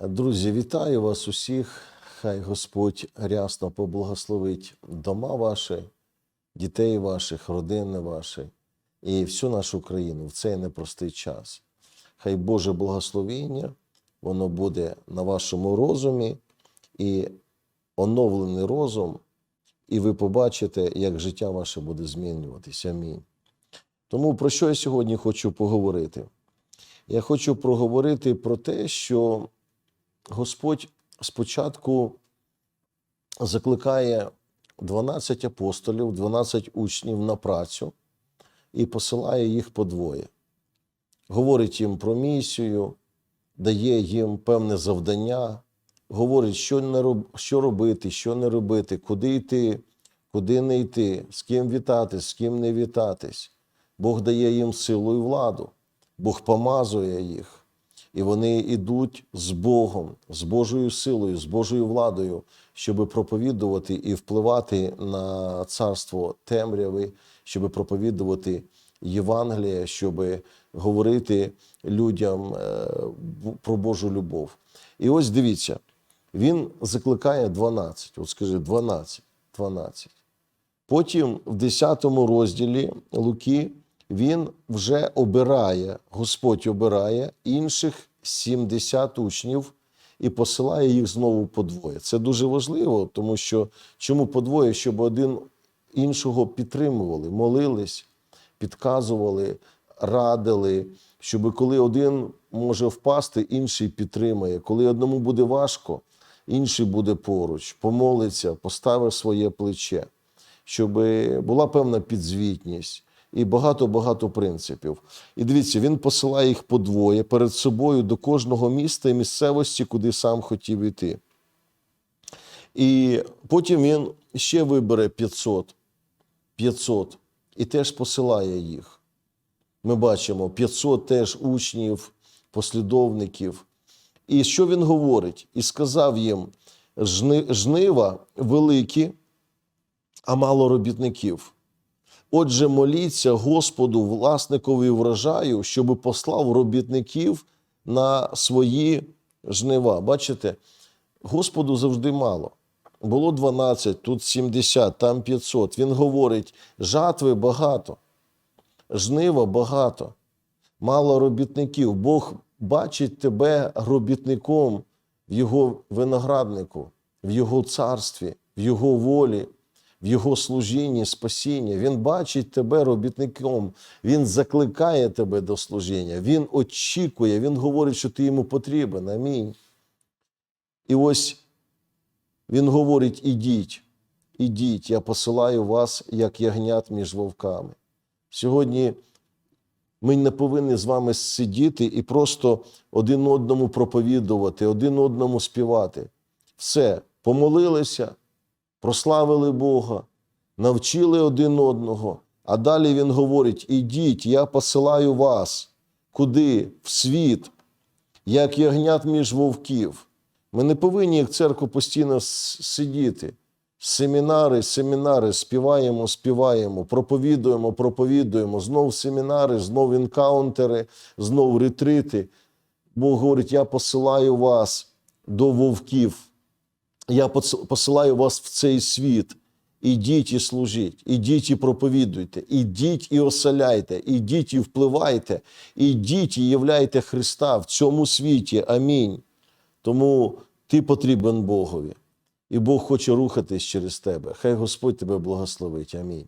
Друзі, вітаю вас усіх. Хай Господь рясно поблагословить дома ваші, дітей ваших, родини ваші і всю нашу країну в цей непростий час. Хай Боже благословіння, воно буде на вашому розумі і оновлений розум, і ви побачите, як життя ваше буде змінюватися. Амінь. Тому про що я сьогодні хочу поговорити? Я хочу проговорити про те, що Господь спочатку закликає 12 апостолів, 12 учнів на працю і посилає їх по двоє. Говорить їм про місію, дає їм певне завдання, говорить, що, не роб... що робити, що не робити, куди йти, куди не йти, з ким вітатись, з ким не вітатись. Бог дає їм силу і владу, Бог помазує їх. І вони йдуть з Богом, з Божою силою, з Божою владою, щоб проповідувати і впливати на царство темряви, щоб проповідувати Євангеліє, щоб говорити людям е, про Божу любов. І ось дивіться, він закликає 12. От скажи, 12. 12. Потім в 10 розділі Луки він вже обирає, Господь обирає інших 70 учнів і посилає їх знову по двоє. Це дуже важливо, тому що чому по двоє? Щоб один іншого підтримували, молились, підказували, радили, щоб коли один може впасти, інший підтримає. Коли одному буде важко, інший буде поруч, помолиться, поставить своє плече щоб була певна підзвітність і багато-багато принципів. І дивіться, він посилає їх по двоє перед собою до кожного міста і місцевості, куди сам хотів іти. І потім він ще вибере 500, 500 і теж посилає їх. Ми бачимо 500 теж учнів, послідовників. І що він говорить? І сказав їм: «Жни- жнива великі, а мало робітників. Отже, моліться Господу, власникові врожаю, щоб послав робітників на свої жнива. Бачите, Господу завжди мало. Було 12, тут 70, там 500. Він говорить: жатви багато, жнива багато, мало робітників. Бог бачить тебе робітником в його винограднику, в його царстві, в його волі в його служінні, спасіння. Він бачить тебе робітником, він закликає тебе до служіння, він очікує, він говорить, що ти йому потрібен. Амінь. І ось він говорить: ідіть, ідіть, я посилаю вас, як ягнят між вовками. Сьогодні ми не повинні з вами сидіти і просто один одному проповідувати, один одному співати. Все, помолилися, прославили Бога, навчили один одного. А далі він говорить: ідіть, я посилаю вас. Куди? В світ, як ягнят між вовків. Ми не повинні, як церква, постійно сидіти. Семінари, семінари, співаємо, співаємо, проповідуємо, проповідуємо. Знов семінари, знов інкаунтери, знов ретрити. Бог говорить: я посилаю вас до вовків. Я посилаю вас в цей світ. Ідіть і служіть, ідіть і проповідуйте, ідіть і оселяйте, ідіть і впливайте, ідіть і являйте Христа в цьому світі. Амінь. Тому ти потрібен Богові, і Бог хоче рухатись через тебе. Хай Господь тебе благословить. Амінь.